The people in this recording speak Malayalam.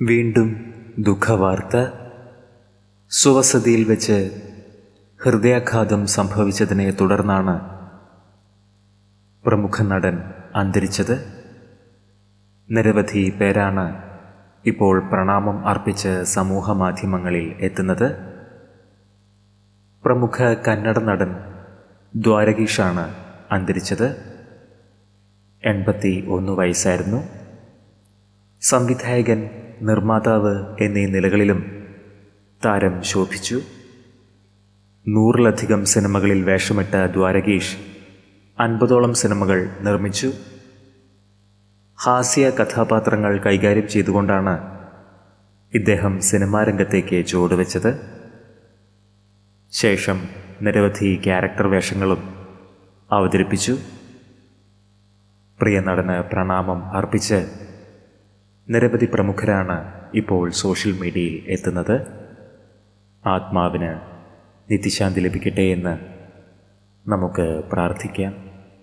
വീണ്ടും ദുഃഖവാർത്ത സുവസതിയിൽ വെച്ച് ഹൃദയാഘാതം സംഭവിച്ചതിനെ തുടർന്നാണ് പ്രമുഖ നടൻ അന്തരിച്ചത്. നിരവധി പേരാണ് ഇപ്പോൾ പ്രണാമം അർപ്പിച്ച് സമൂഹമാധ്യമങ്ങളിൽ എത്തുന്നത്. പ്രമുഖ കന്നഡ നടൻ ദ്വാരകീഷാണ് അന്തരിച്ചത്. എൺപത്തി ഒന്ന് വയസ്സായിരുന്നു. സംവിധായകൻ നിർമ്മാതാവ് എന്നീ നിലകളിലും താരം ശോഭിച്ചു. നൂറിലധികം സിനിമകളിൽ വേഷമിട്ട ദ്വാരകീഷ് അൻപതോളം സിനിമകൾ നിർമ്മിച്ചു. ഹാസ്യ കഥാപാത്രങ്ങൾ കൈകാര്യം ചെയ്തുകൊണ്ടാണ് ഇദ്ദേഹം സിനിമാ രംഗത്തേക്ക് ചുവടുവെച്ചത് ശേഷം നിരവധി ക്യാരക്ടർ വേഷങ്ങളും അവതരിപ്പിച്ചു. പ്രിയ നടന് പ്രണാമം അർപ്പിച്ച് നിരവധി പ്രമുഖരാണ് ഇപ്പോൾ സോഷ്യൽ മീഡിയയിൽ എത്തുന്നത്. ആത്മാവിന് നിത്യശാന്തി ലഭിക്കട്ടെ എന്ന് നമുക്ക് പ്രാർത്ഥിക്കാം.